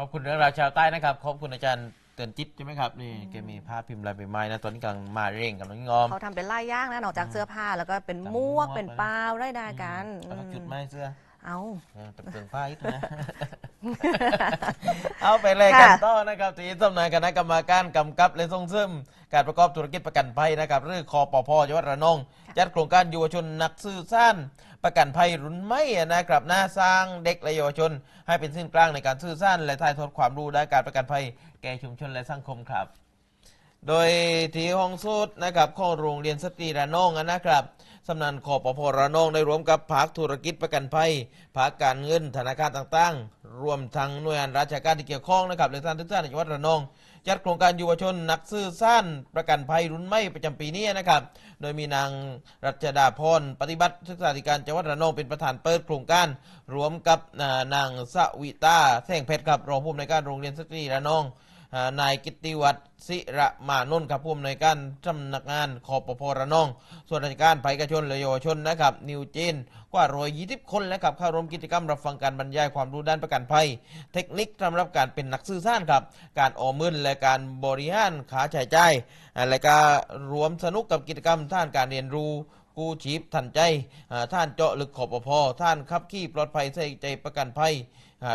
ขอบคุณเรื่องราวชาวใต้นะครับ ขอบคุณอาจารย์เตือนจิตใช่ไหมครับนี่แกมีภาพพิมพ์ลายใบไม้นะตอนนี้กำลังมาเร่งกับน้องงอม เขาทำเป็นลายย่างนะนอกจากเสื้อผ้าแล้วก็เป็นแต่หมวกหมวกเป็นเปล่าได้ได้กันเอาสักจุดไหมเสื้อเอา เออเป็นเปลืองผ้าอีกนะ เอาไปเลยกันต่อนะครับที่สำนักคณะกรรมการกำกับและส่งเสริมการประกอบธุรกิจประกันภัยนะครับหรือคอปพจังหวัดระนอง จัดโครงการเยาวชนนักสื่อสั้นประกันภัยรุ่นใหม่นะครับหน้าสร้างเด็กและเยาวชน ให้เป็นเส้นกลางในการสื่อสั้นและถ่ายทอดความรู้ด้านการประกันภัยแก่ชุมชนและสังคมครับ โดยที่ห้องสุดนะครับของโรงเรียนสตรีระนองนะครับสำนักคอปพระนองได้รวมกับภาคธุรกิจประกันภัยภาคการเงินธนาคารต่างๆ รวมทั้งหน่วยงานราชการที่เกี่ยวข้องนะครับและสถานศึกษาในจังหวัดระนองจัดโครงการเยาวชนนักสื่อสารประกันภัยรุ่นใหม่ประจำปีนี้นะครับ โดยมีนางรัชดาพรปฏิบัติศึกษาธิการจังหวัดระนองเป็นประธานเปิดโครงการรวมกับนางสวิตาแท่งเพชรครับรองผู้อำนวยการโรงเรียนสตรีระนอง นายกิติวัฒน์ศิระมานนท์ครับผู้อำนวยการสำนักงานคอปพระนอง ส่วนราชการภัยกระชนและเยาวชนนะครับ นิวเจนกว่าร้อยยี่สิบคนนะครับเข้าร่วมกิจกรรมรับฟังการบรรยายความรู้ด้านประกันภัย เทคนิคสำหรับการเป็นนักสื่อสารครับ การออมเงินและการบริหารขาใช้จ่ายอ่าและก็รวมสนุกกับกิจกรรมท่านการเรียนรู้กู้ชีพทันใจท่านเจาะลึกขอปพอท่านขับขี่ปลอดภัยใส่ใจประกันภัย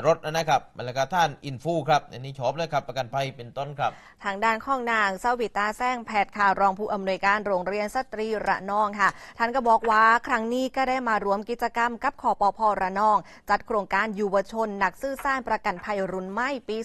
รถนะครับแล้วก็ท่านอินฟูครับอันนี้ชอบเลยครับประกันภัยเป็นต้นครับ ทางด้านข้องนางเซาวิตาแซงแพทย์ค่ะรองผู้อำนวยการโรงเรียนสตรีระนองค่ะ ท่านก็บอกว่าครั้งนี้ก็ได้มารวมกิจกรรมกับขอปพระนอง จัดโครงการยุวชนหนักซื่อสร้างประกันภัยรุ่นใหม่ปี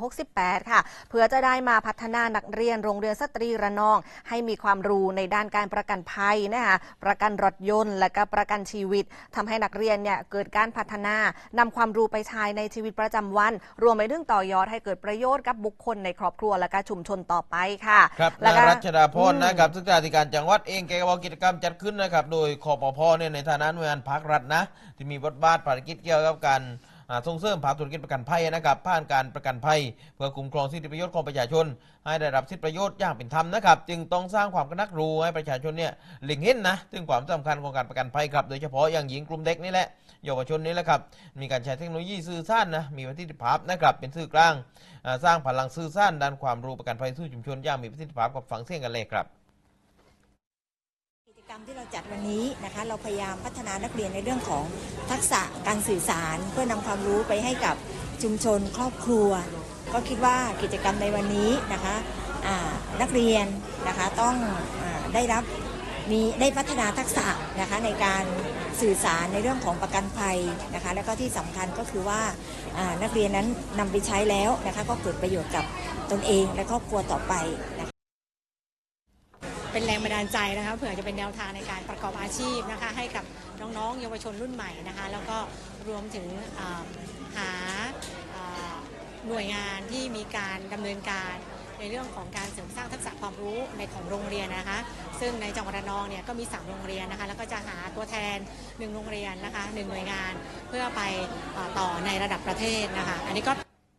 2568 ค่ะ เพื่อจะได้มาพัฒนานักเรียนโรงเรียนสตรีระนอง ให้มีความรู้ในด้านการประกันภัยนะคะประกันรถยนต์ และก็ประกันชีวิตทำให้นักเรียนเนี่ยเกิดการพัฒนานำความรู้ไปใช้ในชีวิตประจำวัน รวมไปถึงต่อยอดให้เกิดประโยชน์กับบุคคลในครอบครัวและก็ชุมชนต่อไปค่ะครับแล้วนางก็รัชดาพรอืมนะครับศึกษาธิการจังหวัดเองแกก็บอกกิจกรรมจัดขึ้นนะครับ โดยคอปพเนี่ยในฐานะหน่วยงานภาครัฐนะ ที่มีบทบาทภารกิจเกี่ยวกับการอ่า ส่งเสริมภาคธุรกิจประกันภัยนะครับผ่านการประกันภัย เพื่อคุ้มครองสิทธิประโยชน์ของประชาชน ให้ได้รับสิทธิประโยชน์อย่างเป็นธรรมนะครับ จึงต้องสร้างความกระนักรู้ให้ประชาชนเนี่ยเล็งเห็นนะถึงความสำคัญของการประกันภัยครับ โดยเฉพาะอย่างหญิงกลุ่มเด็กนี่แหละเยาวชนนี่แหละครับมีการใช้เทคโนโลยีสื่อสารนะมีประสิทธิภาพนะครับเป็นสื่อกลาง สร้างพลังสื่อสารด้านความรู้ประกันภัยสู่ชุมชนอย่างมีประสิทธิภาพกับฟังเสียงกันเลยครับ รรมที่เราจัดวันนี้นะคะ เราพยายามพัฒนานักเรียนในเรื่องของทักษะการสื่อสารเพื่อนำความรู้ไปให้กับชุมชนครอบครัว ก็คิดว่ากิจกรรมในวันนี้นะคะนักเรียนนะคะต้องอได้รับมีได้พัฒนาทักษะนะคะในการสื่อสารในเรื่องของประกันภัยนะคะ แล้วก็ที่สำคัญก็คือว่านักเรียนนั้นนำไปใช้แล้วนะคะก็เกิดประโยชน์กับตนเองและครอบครัวต่อไป เป็นแรงบันดาลใจนะคะเผื่อจะเป็นแนวทางในการประกอบอาชีพนะคะ ให้กับน้องๆ เยาวชนรุ่นใหม่นะคะ แล้วก็รวมถึงหาหน่วยงานที่มีการดำเนินการในเรื่องของการเสริมสร้างทักษะความรู้ในของโรงเรียนนะคะ ซึ่งในจังหวัดระนองเนี่ยก็มี 3 โรงเรียนนะคะ แล้วก็จะหาตัวแทน 1 โรงเรียนนะคะหหน่วยงานเพื่อไปต่อในระดับประเทศนะคะ อันนี้ก็